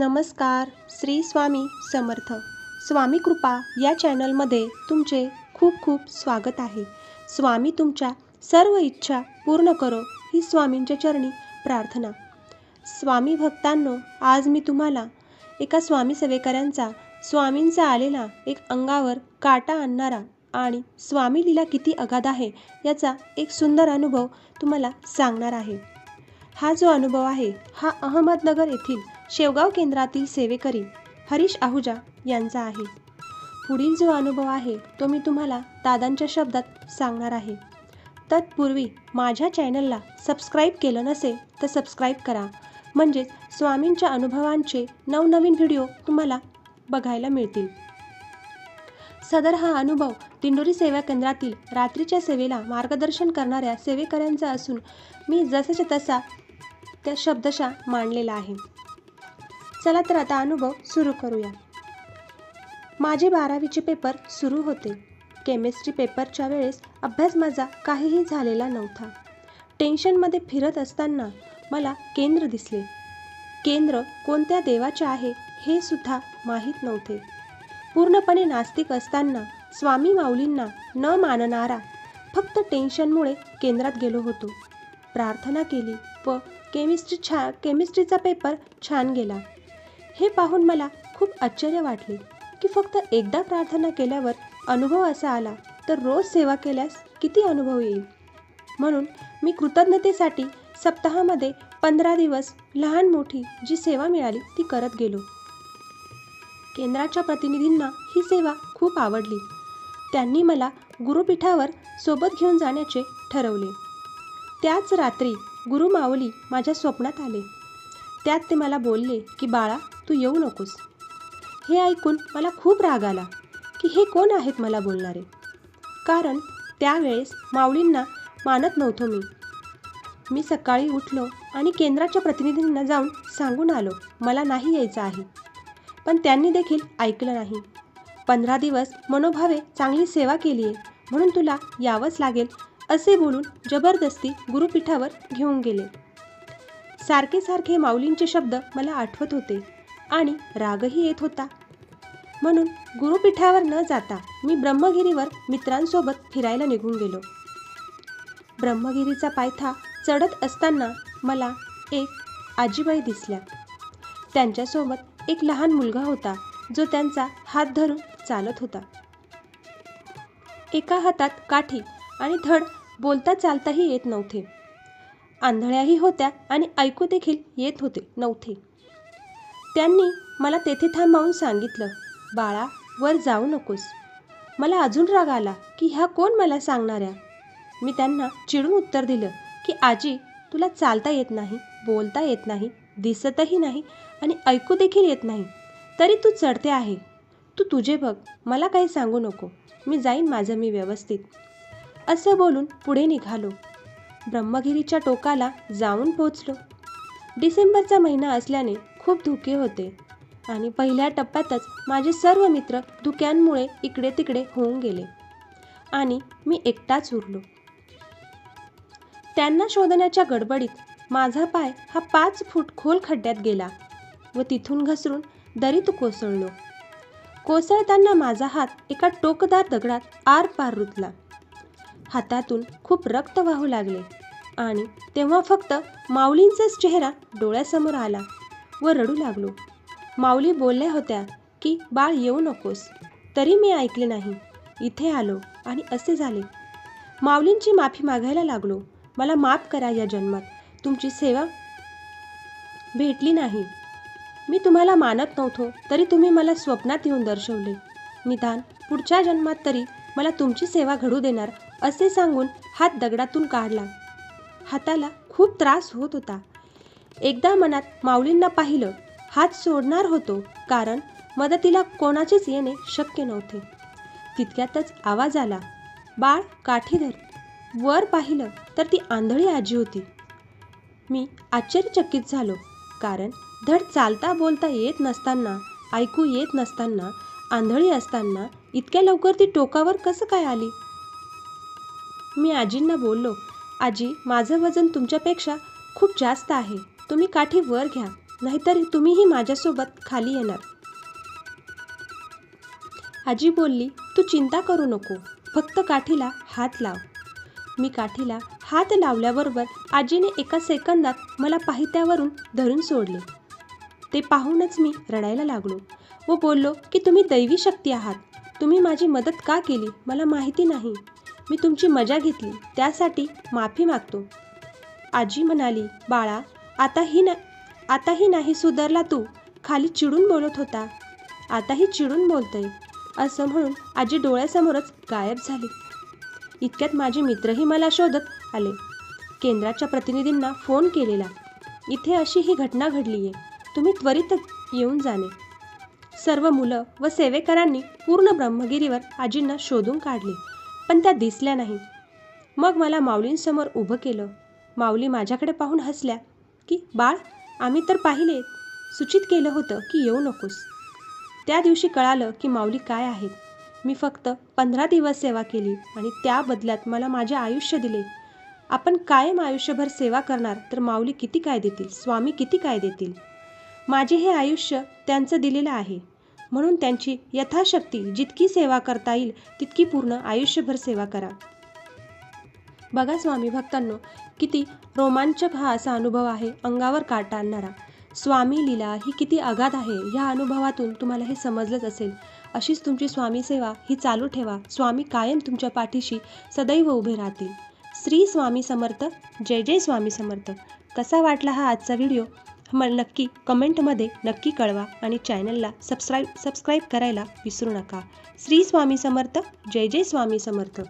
नमस्कार श्री स्वामी समर्थ. स्वामी कृपा या चॅनलमध्ये तुमचे खूप खूप स्वागत आहे. स्वामी तुमच्या सर्व इच्छा पूर्ण करो ही स्वामींच्या चरणी प्रार्थना. स्वामी भक्तांनो आज मी तुम्हाला एका स्वामी सेवेकऱ्यांचा स्वामींचा आलेला एक अंगावर काटा आणणारा आणि स्वामी लीला किती अगाध आहे याचा एक सुंदर अनुभव तुम्हाला सांगणार आहे. हा जो अनुभव आहे हा अहमदनगर येथील शेवगाव केंद्रातील सेवेकरी हरीश आहुजा यांचा आहे. पुढील जो अनुभव आहे तो मी तुम्हाला दादांच्या शब्दात सांगणार आहे. तत्पूर्वी माझ्या चॅनलला सबस्क्राईब केलं नसेल तर सबस्क्राईब करा. म्हणजेच स्वामींच्या अनुभवांचे नवनवीन व्हिडिओ तुम्हाला बघायला मिळतील. सदर हा अनुभव दिंडोरी सेवा केंद्रातील रात्रीच्या सेवेला मार्गदर्शन करणाऱ्या सेवेकऱ्यांचा असून मी जसाच्या तसा त्या शब्दशा मांडलेला आहे. चला तर आता अनुभव सुरू करूया. माझे बारावीचे पेपर सुरू होते. केमिस्ट्री पेपरच्या वेळेस अभ्यास माझा काहीही झालेला नव्हता. टेन्शनमध्ये फिरत असताना मला केंद्र दिसले. केंद्र कोणत्या देवाचे आहे हे सुद्धा माहीत नव्हते. पूर्णपणे नास्तिक असताना स्वामी माऊलींना न मानणारा फक्त टेन्शनमुळे केंद्रात गेलो होतो. प्रार्थना केली व केमिस्ट्री छा केमिस्ट्रीचा पेपर छान गेला. हे पाहून मला खूप आश्चर्य वाटले की फक्त एकदा प्रार्थना केल्यावर अनुभव असा आला तर रोज सेवा केल्यास किती अनुभव येईल? म्हणून मी कृतज्ञतेसाठी सप्ताहामध्ये पंधरा दिवस लहान मोठी जी सेवा मिळाली ती करत गेलो. केंद्राच्या प्रतिनिधींना ही सेवा खूप आवडली. त्यांनी मला गुरुपीठावर सोबत घेऊन जाण्याचे ठरवले. त्याच रात्री गुरु माऊली माझ्या स्वप्नात आले. त्यात ते मला बोलले की बाळा तू येऊ नकोस. हे ऐकून मला खूप राग आला की हे कोण आहेत मला बोलणारे? कारण त्यावेळेस माऊलींना मानत नव्हतो मी. मी सकाळी उठलो आणि केंद्राच्या प्रतिनिधींना जाऊन सांगून आलो मला नाही यायचं आहे. पण त्यांनी देखील ऐकलं नाही. पंधरा दिवस मनोभावे चांगली सेवा केली आहे म्हणून तुला यावंच लागेल असे बोलून जबरदस्ती गुरुपीठावर घेऊन गेले. सारखे सारखे माऊलींचे शब्द मला आठवत होते आणि रागही येत होता. म्हणून गुरुपीठावर न जाता मी ब्रह्मगिरीवर मित्रांसोबत फिरायला निघून गेलो. ब्रह्मगिरीचा पायथा चढत असताना मला एक आजीबाई दिसल्या. त्यांच्यासोबत एक लहान मुलगा होता जो त्यांचा हात धरून चालत होता. एका हातात काठी आणि धड बोलता चालताही येत नव्हते. आंधळ्याही होत्या आणि ऐकू देखील येत होते नव्हते. त्यांनी मला तेथे थांबावून सांगितलं बाळा वर जाऊ नकोस. मला अजून राग आला की ह्या कोण मला सांगणाऱ्या? मी त्यांना चिडून उत्तर दिलं की आजी तुला चालता येत नाही बोलता येत नाही दिसतही नाही आणि ऐकू देखील येत नाही. तरी तू चढते आहे. तू तुझे बघ मला काही सांगू नको. मी जाईन माझं मी व्यवस्थित. असं बोलून पुढे निघालो. ब्रह्मगिरीच्या टोकाला जाऊन पोचलो. डिसेंबरचा महिना असल्याने खूप धुके होते आणि पहिल्या टप्प्यातच माझे सर्व मित्र धुक्यांमुळे इकडे तिकडे होऊन गेले आणि मी एकटाच उरलो. त्यांना शोधण्याच्या गडबडीत माझा पाय हा पाच फूट खोल खड्ड्यात गेला व तिथून घसरून दरीत कोसळलो. कोसळताना माझा हात एका टोकदार दगडात आर पार रुतला. हातातून खूप रक्त वाहू लागले. आणि तेव्हा फक्त माऊलींचाच चेहरा डोळ्यासमोर आला व रडू लागलो. माऊली बोलल्या होत्या की बाळ येऊ नकोस. तरी मी ऐकले नाही. इथे आलो आणि असे झाले. माऊलींची माफी मागायला लागलो. मला माफ करा या जन्मात. तुमची सेवा भेटली नाही. मी तुम्हाला मानत नव्हतो तरी तुम्ही मला स्वप्नात येऊन दर्शवले. निदान पुढच्या जन्मात तरी मला तुमची सेवा घडू देणार असे सांगून हात दगडातून काढला. हाताला खूप त्रास होत होता. एकदा मनात माऊलींना पाहिलं हात सोडणार होतो कारण मदतीला कोणाचेच येणे शक्य नव्हते. तितक्यातच आवाज आला बाळ काठीधर वर पाहिलं तर ती आंधळी आजी होती. मी आश्चर्यचकित झालो कारण धड चालता बोलता येत नसताना ऐकू येत नसताना आंधळी असताना इतक्या लवकर ती टोकावर कसं काय आली? मी आजींना बोललो आजी माझं वजन तुमच्यापेक्षा खूप जास्त आहे. तुम्ही काठी वर घ्या नाहीतर तुम्हीही माझ्यासोबत खाली येणार. आजी बोलली तू चिंता करू नको फक्त काठीला हात लाव. मी काठीला हात लावल्याबरोबर आजीने एका सेकंदात मला पाहित्यावरून धरून सोडले. ते पाहूनच मी रडायला लागलो व बोललो की तुम्ही दैवी शक्ती आहात. तुम्ही माझी मदत का केली? मला माहिती नाही. मी तुमची मजा घेतली. त्यासाठी माफी मागतो. आजी म्हणाली बाळा आताही ना आताही नाही सुधारला तू. खाली चिडून बोलत होता. आताही चिडून बोलतोय. असं म्हणून आजी डोळ्यासमोरच गायब झाली. इतक्यात माझे मित्रही मला शोधत आले. केंद्राच्या प्रतिनिधींना फोन केलेला. इथे अशी ही घटना घडली आहे तुम्ही त्वरित येऊन जाणे. सर्व मुलं व सेवेकरांनी पूर्ण ब्रह्मगिरीवर आजींना शोधून काढले. पण त्या दिसल्या नाही. मग मला माऊलींसमोर उभं केलं. माऊली माझ्याकडे पाहून हसल्या की बाळ आम्ही तर पाहिले. सूचित केलं होतं की येऊ नकोस. त्या दिवशी कळालं की माऊली काय आहेत. मी फक्त पंधरा दिवस सेवा केली आणि त्या बदल्यात मला माझे आयुष्य दिले. आपण कायम आयुष्यभर सेवा करणार तर माऊली किती काय देतील? स्वामी किती काय देतील? माझे हे आयुष्य त्यांचं दिलेलं आहे. म्हणून त्यांची यथाशक्ती जितकी सेवा करता येईल तितकी पूर्ण आयुष्यभर सेवा करा. बघा स्वामी भक्तांनो किती रोमांचक हा असा अनुभव आहे अंगावर काटा आणणारा स्वामी लीला ही किती अगाध आहे ह्या अनुभवातून तुम्हाला हे समजलंच असेल. अशीच तुमची स्वामी सेवा ही चालू ठेवा. स्वामी कायम तुमच्या पाठीशी सदैव उभे राहतील. श्री स्वामी समर्थ जय जय स्वामी समर्थ. कसा वाटला हा आजचा व्हिडिओ? मला नक्की कमेंटमध्ये नक्की कळवा आणि चॅनलला सबस्क्राईब सबस्क्राईब करायला विसरू नका. श्री स्वामी समर्थ जय जय स्वामी समर्थ.